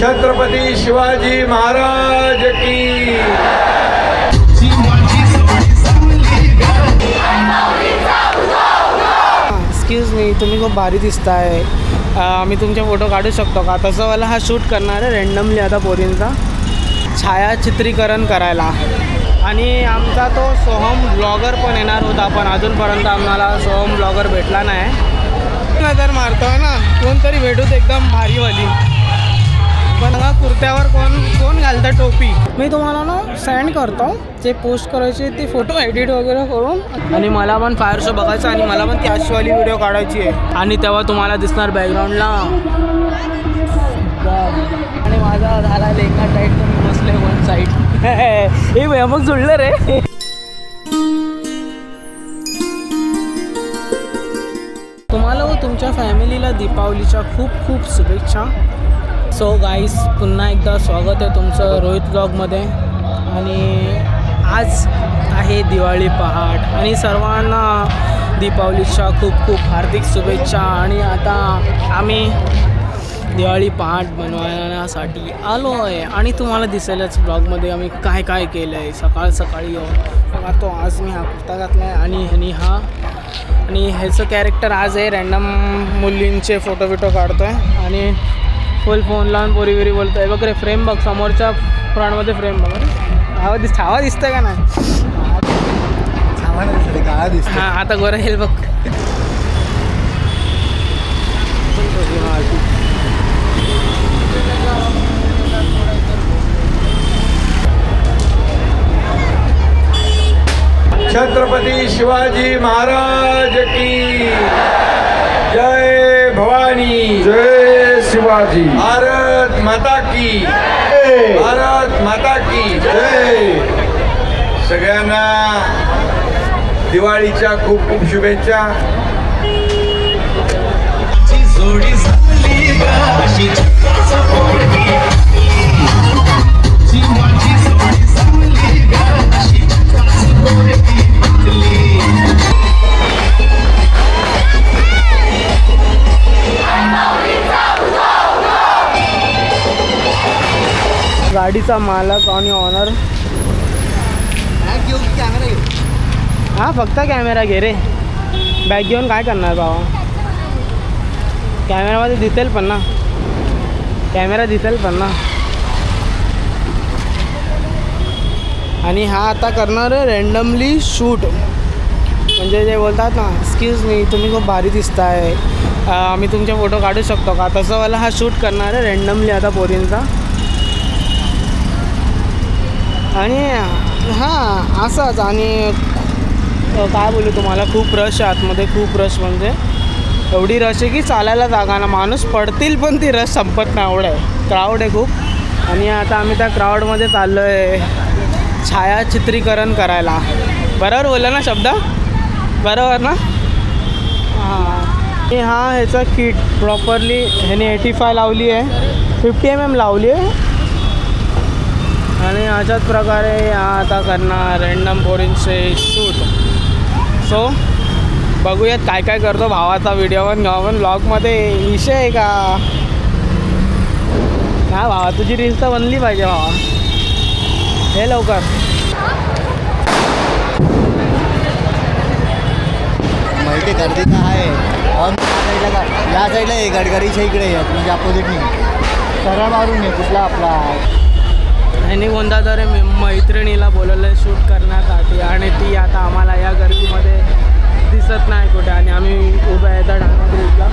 छत्रपती शिवाजी महाराज की। Excuse me तुम्ही खूप भारी दिसताय. आम्ही मी तुमचे फोटो काढू शकतो का? तसं मला हा शूट करणार आहे रँडमली आता पोरींचा. छायाचित्रीकरण करायला. आणि आमचा तो सोहम ब्लॉगर पण येणार होता पण अजूनपर्यंत आम्हाला सोहम ब्लॉगर भेटला नाही. नजर मारतो ना? कोणतरी भेटूत एकदम भारीवाली पण बघा कुर्त्यावर कोण कोण घालतं टोपी? मी तुम्हाला ना सेंड करतो. जे पोस्ट करायचे ते फोटो एडिट वगैरे करून. आणि मला पण फायर शो बघायचा आणि मला पण ती अशीवाली व्हिडिओ काढायची आहे. आणि तेव्हा तुम्हाला दिसणार बॅकग्राऊंडला आणि माझा झाला लेखा टाईट तुम्ही बसले वन साईड हे मग जुळलं रे. तुम्हाला व तुमच्या फॅमिलीला दीपावलीच्या खूप खूप शुभेच्छा. सो गाईस पुन्हा एकदा स्वागत आहे तुमचं रोहित ब्लॉगमध्ये आणि आज आहे दिवाळी पहाट आणि सर्वांना दीपावलीच्या खूप खूप हार्दिक शुभेच्छा. आणि आता आम्ही दिवाळी पहाट बनवण्यासाठी आलो आहे आणि तुम्हाला दिसेलच ब्लॉगमध्ये आम्ही काय काय केलं आहे सकाळ सकाळी येऊन तो आज मी हा कुर्ता घातला आहे आणि ह्यानी हा आणि ह्याचं कॅरेक्टर आज आहे रॅन्डम मुलींचे फोटो बिटो काढतो आहे आणि फुल फोन लावून पोरी बिरी बोलतो आहे बघ रे फ्रेम बघ समोरच्या फ्रंटमध्ये फ्रेम बघ रे. आवा दिस छावा दिसतंय का नाही? दिसत हां आता गोरा येईल बघ. छत्रपती शिवाजी महाराज की जय भवानी. जय शिवाजी। भारत माता की। भारत माता की। जय। सगळ्यांना दिवाळीच्या खूप खूप शुभेच्छा. जोडी झाली गाडीचा मालक आणि ऑनर हा फक्त कॅमेरा घे रे. बॅग घेऊन काय करणार बाबा कॅमेरामध्ये दिसेल पण ना. कॅमेरा दिसेल पण ना. आणि हा आता करणार आहे रँडमली शूट म्हणजे जे बोलतात ना एक्सक्यूज मी तुम्ही खूप भारी दिसताय. मी तुमचे फोटो काढू शकतो का? तसं मला हा शूट करणार आहे रँडमली आता पोरींचा. आणि हां असंच आणि काय बोलू तुम्हाला खूप रश आहे आतमध्ये खूप रश म्हणजे. एवढी रश आहे की चालायला जागा ना माणूस पडतील पण ती रश संपत नाही एवढं आहे. क्राऊड आहे खूप. आणि आता आम्ही त्या क्राऊडमध्ये चाललो आहे छायाचित्रीकरण करायला. बरोबर बोलला ना शब्द? बरोबर ना? हां. हा ह्याचा किट प्रॉपरली ह्याने एटी फाय लावली आहे. फिफ्टी एम एम लावली आहे. अशाच प्रकारे हा आता करणार रँडम पोरींचे शूट सो बघूयात काय काय करतो भावाचा व्हिडिओ पण. घेऊ पण ब्लॉगमध्ये विषय आहे का? हा भावा तुझी रील्स तर बनली पाहिजे भावा. हे लवकर. माहिती गर्दी तर आहे. ऑन साईडला का? या साईडला आहे गडगडीच्या इकडे आहे म्हणजे नाही सरळ मारून आहे कुठला आपला? ह्याने कोणता तरी मी- मैत्रिणीला बोलवलं शूट करण्यासाठी. आणि ती आता आम्हाला या गर्दीमध्ये दिसत नाही कुठे. आणि आम्ही उभ्या आहे त्या डांगा ग्रुपला.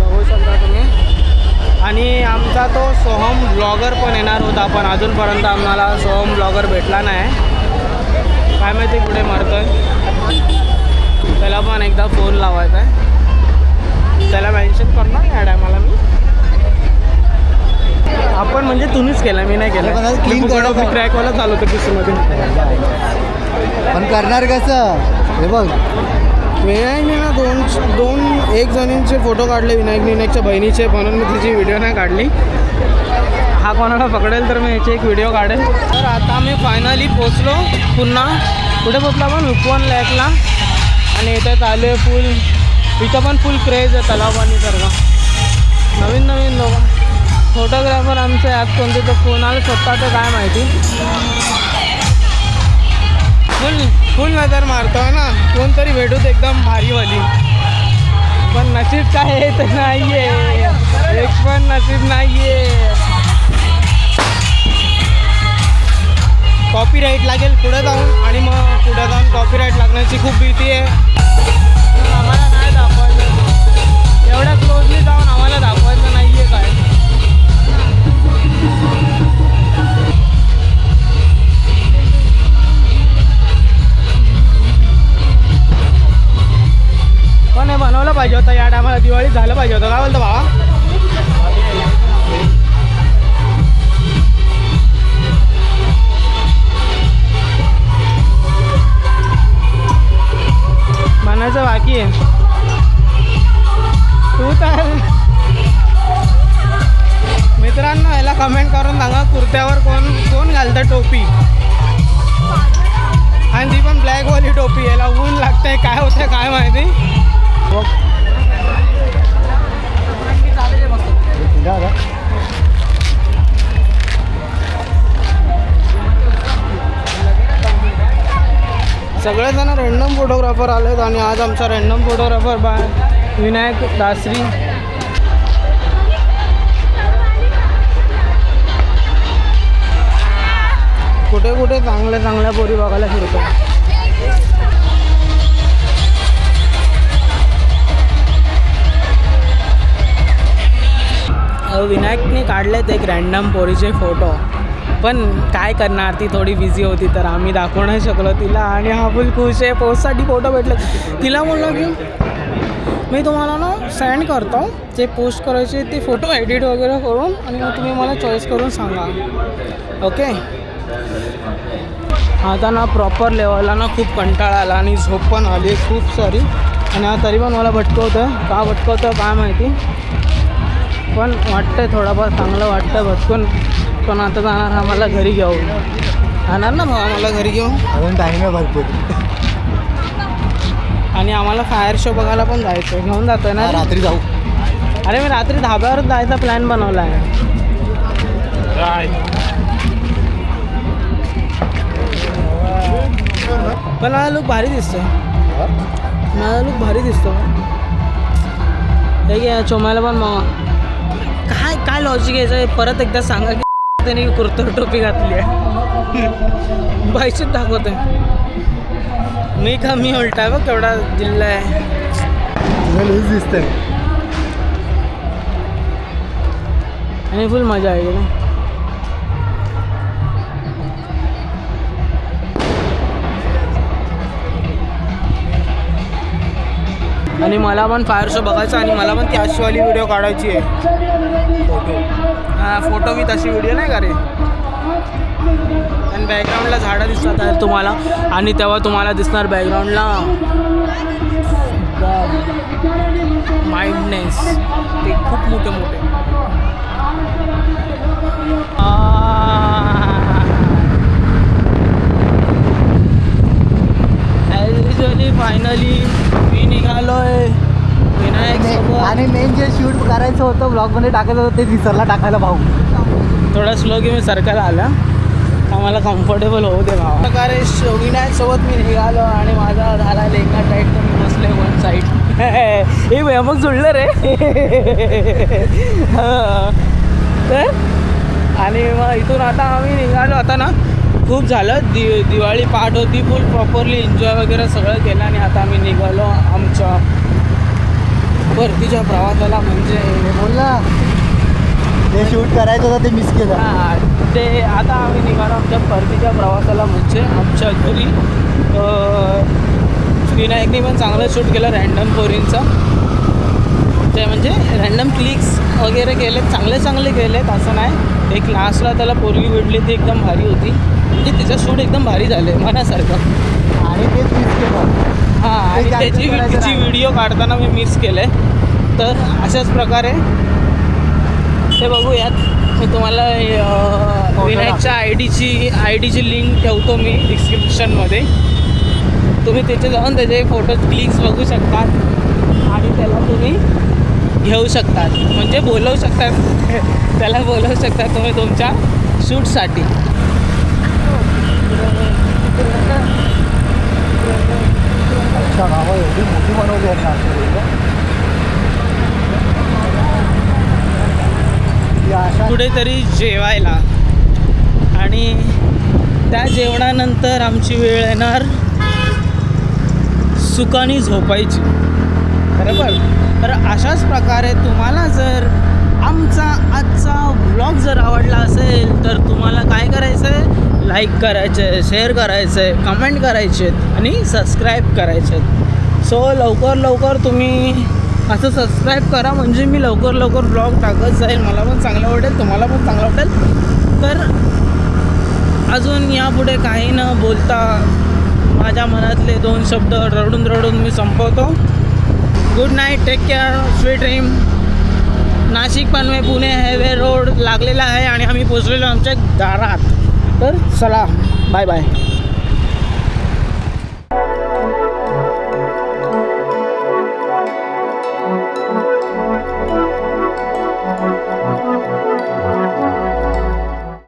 बघू शकता तुम्ही. आणि आमचा तो सोहम ब्लॉगर पण येणार होता पण अजूनपर्यंत आम्हाला सोहम ब्लॉगर भेटला नाही. काय माहिती कुठे मरतोय. त्याला पण एकदा फोन लावायचा आहे. त्याला मेन्शन करणार या टायमाला मी? आपण म्हणजे तुम्हीच केलं मी नाही पण केलं करायचं. मी ट्रॅकवाला चालू होतं किसूमध्ये पण करणार कसं? हे बघ. विनायकने ना दोन दोन एक जणींचे फोटो काढले विनायक विनायकच्या बहिणीचे म्हणून मी तिची व्हिडिओ नाही काढली. हा कोणाला पकडेल तर मी याची एक व्हिडिओ काढेल. तर आता आम्ही फायनली पोचलो पुन्हा. कुठे पोचलो आपण? उपवन लॅकला आणि इथे चालू आहे फुल इथं पण फुल क्रेज आहे तलाव पाणी सर्व नवीन नवीन लोक फोटोग्राफर आमचं ॲप कोणते? तर कोणाला स्वतः तर काय माहिती? फुल फुल नजर मारतो ना. कोणतरी भेटूत एकदम भारीवाली. पण नशीब काय आहे तर नाही आहे एक पण नशीब नाही आहे कॉपीराईट लागेल पुढे जाऊन. आणि मग पुढे जाऊन कॉपीराईट लागण्याची खूप भीती आहे. आम्हाला नाही दाखवायचं एवढ्या क्लोजली जाऊन पाहिजे होता. या टायमाला दिवाळी झालं पाहिजे होतं. काय बोलतो भावा? म्हणायचं बाकी आहे. तू तर मित्रांनो याला कमेंट करून सांगा कुर्त्यावर कोण कोण घालतं टोपी? आणि ती पण ब्लॅकवाली टोपी याला ऊन लागतंय काय होतंय काय माहिती? दादा सगळेजण रँडम फोटोग्राफर आलेत आणि आज आमचा रँडम फोटोग्राफर बा विनायक दासरी. कुठे कुठे चांगल्या चांगल्या पोरी बघायला फिरतो विनायकने काढलेत एक रँडम पोरीचे फोटो पण काय करणार ती थोडी बिझी होती तर आम्ही दाखवू नाही शकलो तिला आणि हा फुल खुश आहे पोस्टसाठी फोटो भेटले. तिला म्हणलं की मी तुम्हाला ना सेंड करतो जे पोस्ट करायचे ते फोटो एडिट वगैरे करून आणि मग तुम्ही मला चॉईस करून सांगा. ओके आता ना प्रॉपर लेवलला ना खूप कंटाळा आला आणि झोप पण आली खूप सारी. आणि तरी पण मला भटकवतं का भटकवतं काय माहिती? पण वाटतंय थोडाफार चांगलं वाटतं भटकून पण आता जाणार आम्हाला घरी घेऊन. जाणार ना भाऊ आम्हाला घरी घेऊन? अजून टाईम आहे भरपूर. आणि आम्हाला फायर शो बघायला पण जायचं आहे घेऊन जातोय ना हा, रात्री जाऊ. अरे मी रात्री धाब्यावरच जायचा प्लॅन बनवला आहे. पण माझा लुक भारी दिसतोय. माझा लुक भारी दिसतो हे घे चोमायला पण मग. काय लॉजिक यायचं परत एकदा सांगा की त्याने कुर्ता टोपी घातली आहे. बाईशीत दाखवतोय. मी का मी उलटा आहे बघ केवढा जिल्हा आहे. दिसतंय. आणि फुल मजा आहे ना. आणि मला पण फायर शो बघायचा आणि मला पण ती अशीवाली व्हिडिओ काढायची आहे. फोटो हां फोटो मी तशी व्हिडिओ नाही का रे? आणि बॅकग्राऊंडला झाडं दिसतात आहे तुम्हाला. आणि तेव्हा तुम्हाला दिसणार बॅकग्राऊंडला माइंडनेस ते खूप मोठे मोठे. फायनली मी निघालोय विनायक सोबत आणि मेन जे शूट करायचं होतं ब्लॉगमध्ये टाकायचं होतं ते विसरला टाकायला भाऊ. थोडा स्लो की मी सर्कल आला. आम्हाला कम्फर्टेबल होऊ दे भावा. प्रकारे श- विनायक सोबत मी निघालो आणि माझा झाला लेंगा टाईट तर मी बसले वन साईड हे मग जुळलं रे. हं. तर आणि मग इथून आता आम्ही निघालो आता ना खूप झालं. दि दिवाळी पाठ होती फुल प्रॉपरली एन्जॉय वगैरे सगळं केलं आणि आता आम्ही निघालो आमच्या परतीच्या प्रवासाला म्हणजे बोल ना ते शूट करायचं होतं ते मिस केलं. हा, ते आता आम्ही निघालो आमच्या परतीच्या प्रवासाला म्हणजे आमच्या घरी. विनायकने पण चांगलं शूट केलं रॅन्डम पोरींचं. ते म्हणजे रॅन्डम क्लिक्स वगैरे केलेत चांगले चांगले केलेत असं नाही. एक लास्टला त्याला पोरगी भेटली ती एकदम भारी होती. म्हणजे तिचं शूट एकदम भारी झालं मनासारखं. आणि तेच मिस केलं. हां त्याची तिची. व्हिडिओ काढताना मी मिस केलं आहे तर अशाच प्रकारे ते बघूयात मी तुम्हाला विनायकच्या आय डीची आय डीची लिंक ठेवतो मी डिस्क्रिप्शनमध्ये तुम्ही तिथे जाऊन त्याचे फोटो क्लिक्स बघू शकता. आणि त्याला तुम्ही घेऊ शकतात म्हणजे बोलवू शकतात त्याला बोलवू शकतात तुम्ही तुमच्या शूटसाठी अच्छा एवढी मोठी बनवली अशा कुठेतरी जेवायला. आणि त्या जेवणानंतर आमची वेळ येणार सुकानी झोपायची. बरोबर तर अशाच प्रकारे तुम्हाला जर आमचा आजचा व्लॉग जर आवडला असेल तर तुम्हाला काय करायचं आहे लाईक करायचं आहे शेअर करायचं आहे कमेंट करायचे आहेत आणि सबस्क्राईब करायचे आहेत सो लवकर लवकर तुम्ही असं सबस्क्राईब करा म्हणजे मी लवकर लवकर ब्लॉग टाकत जाईल. मला पण चांगलं वाटेल तुम्हाला पण चांगलं वाटेल. तर अजून यापुढे काही न बोलता माझ्या मनातले दोन शब्द रडून रडून मी संपवतो. Good night take care sweet dream Nashik पनवे Pune highway road लागलेला आहे आणि आम्ही पोचलेलो आमच्या दारात. तर चला बाय बाय